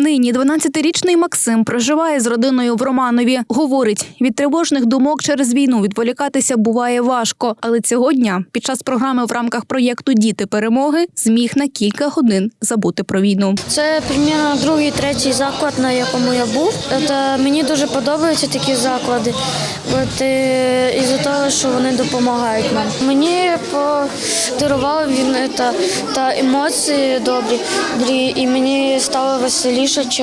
Нині 12-річний Максим проживає з родиною в Романові. Говорить, від тривожних думок через війну відволікатися буває важко. Але цього дня, під час програми в рамках проєкту Діти перемоги, зміг на кілька годин забути про війну. Це примірно другий, третій заклад, на якому я був. Та мені дуже подобаються такі заклади, от, е, із-за того, що вони допомагають нам. Мені подарували він е, та, та емоції добрі, і мені стало веселіше, ніж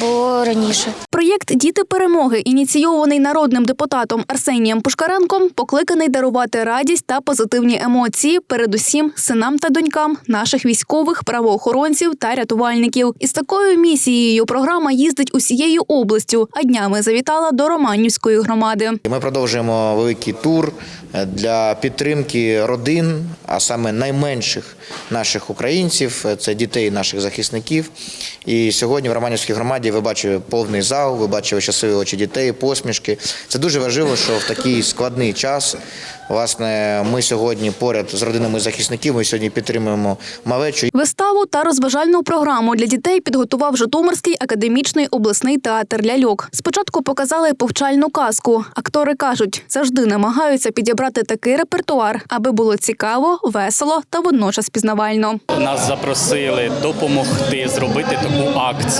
було раніше. Проєкт Діти перемоги, ініційований народним депутатом Арсенієм Пушкаренком, покликаний дарувати радість та позитивні емоції, передусім синам та донькам наших військових, правоохоронців та рятувальників. Із такою місією програма їздить усією областю, а днями завітала до Романівської громади. Ми продовжуємо великий тур е, для підтримки родин, а саме найменших наших українців, е, це дітей наших захисників. І сьогодні в Романівській громаді ви бачите повний зал, ви бачите щасливі очі дітей, посмішки. Це дуже важливо, що в такий складний час. Власне, ми сьогодні поряд з родинами захисників. Ми сьогодні підтримуємо малечу. Виставу та розважальну програму для дітей підготував Житомирський академічний обласний театр ляльок. Спочатку показали повчальну казку. Актори кажуть, завжди намагаються підібрати такий репертуар, аби було цікаво, весело та водночас пізнавально. Нас запросили допомогти зробити таку акцію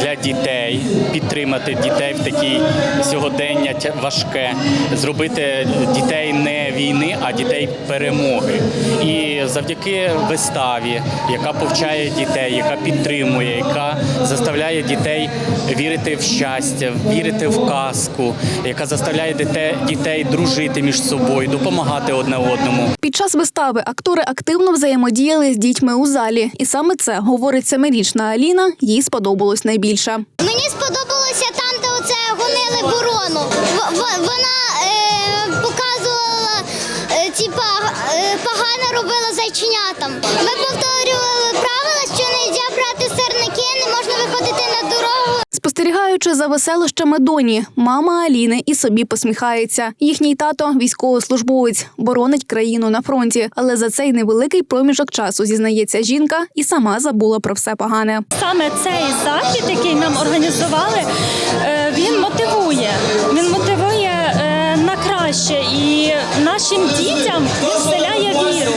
для дітей, підтримати дітей в такі сьогодення важке, зробити дітей не війни, а дітей перемоги. І завдяки виставі, яка повчає дітей, яка підтримує, яка заставляє дітей вірити в щастя, вірити в казку, яка заставляє дітей, дітей дружити між собою, допомагати одне одному. Під час вистави актори активно взаємодіяли з дітьми у залі, і саме це говорить семирічна Аліна. Їй сподобалось найбільше. Мені сподобалося там, де оце гонили ворону. В- в- Вона типа, е, погано робила зайченятам. Ми повторювали правила, що не можна брати сирники, не можна виходити на дорогу. Спостерігаючи за веселощами доні, мама Аліни і собі посміхається. Їхній тато військовослужбовець, боронить країну на фронті, але за цей невеликий проміжок часу зізнається жінка і сама забула про все погане. саме цей захід, який нам організували, е, він мотивує. Він мотивує е, на краще нашим дітям він вселяє віру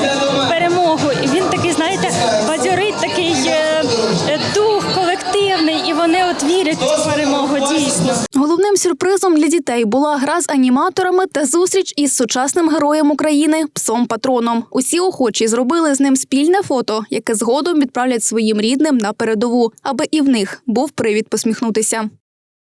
перемогу. І він такий, знаєте, бадьорить такий е, е, дух колективний, і вони от вірять в перемогу дійсно. Головним сюрпризом для дітей була гра з аніматорами та зустріч із сучасним героєм України псом патроном. Усі охочі зробили з ним спільне фото, яке згодом відправлять своїм рідним на передову, аби і в них був привід посміхнутися.